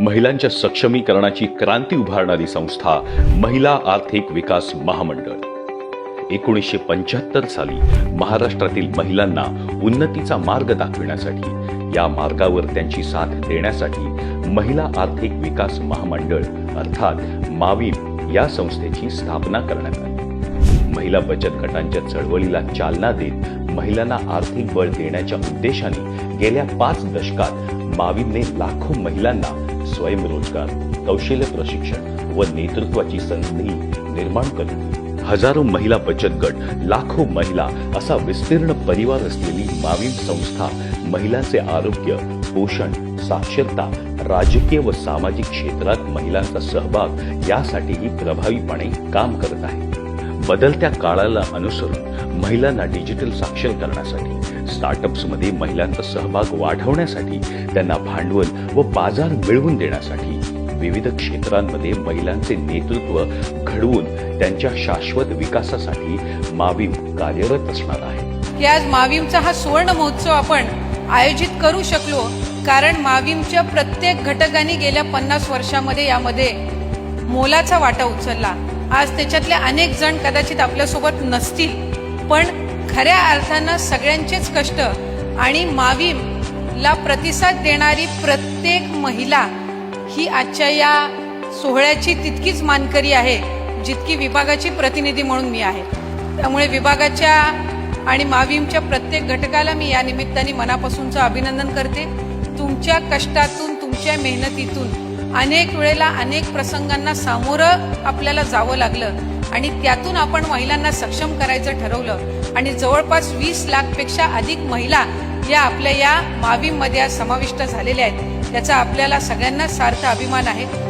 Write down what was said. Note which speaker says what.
Speaker 1: महिलांच्या सक्षमीकरणाची क्रांती उभारणारी संस्था महिला आर्थिक विकास महामंडळ. एकोणीसशे पंच्याहत्तर साली महाराष्ट्रातील महिलांना उन्नतीचा मार्ग दाखविण्यासाठी या मार्गावर त्यांची साथ देण्यासाठी महिला आर्थिक विकास महामंडळ अर्थात माविम या संस्थेची स्थापना करण्यात आली. महिला बचत गटांच्या चळवळीला चालना देत महिलांना आर्थिक बळ देण्याच्या उद्देशाने गेल्या पाच दशकात माविमने लाखो महिलांना स्वयंरोजगार कौशल्य प्रशिक्षण व नेतृत्वाची संधी निर्माण करून हजारो महिला बचत गट लाखो महिला असा विस्तीर्ण परिवार असलेली मावीम संस्था महिलांचे आरोग्य पोषण साक्षरता राजकीय व सामाजिक क्षेत्रात महिलांचा सहभाग यासाठीही प्रभावीपणे काम करत आहे. बदलत्या काळाला अनुसरून महिलांना डिजिटल साक्षर करण्यासाठी स्टार्टअप्समध्ये महिलांचा सहभाग वाढवण्यासाठी त्यांना भांडवल व बाजार मिळवून देण्यासाठी विविध क्षेत्रांमध्ये महिलांचे नेतृत्व घडवून त्यांच्या शाश्वत विकासासाठी माविम कार्यरत असणार आहे.
Speaker 2: की आज माविमचा हा सुवर्ण महोत्सव आपण आयोजित करू शकलो कारण माविमच्या प्रत्येक घटकाने गेल्या पन्नास वर्षामध्ये यामध्ये मोलाचा वाटा उचलला. आज त्याच्यातले अनेक जण कदाचित आपल्यासोबत नसतील पण खऱ्या अर्थानं सगळ्यांचेच कष्ट आणि मावीमला प्रतिसाद देणारी प्रत्येक महिला ही आजच्या या सोहळ्याची तितकीच मानकरी आहे जितकी विभागाची प्रतिनिधी म्हणून मी आहे. त्यामुळे विभागाच्या आणि मावीमच्या प्रत्येक घटकाला मी या निमित्ताने मनापासूनचं अभिनंदन करते. तुमच्या कष्टातून तुमच्या मेहनतीतून अनेक वेळेला अनेक प्रसंगांना सामोरं आपल्याला जावं लागलं आणि त्यातून आपण महिलांना सक्षम करायचं ठरवलं. आणि जवळपास वीस लाखपेक्षा अधिक महिला या आपल्या या मावीमध्ये आज समाविष्ट झालेल्या आहेत. याचा आपल्याला सगळ्यांना सार्थ अभिमान आहे.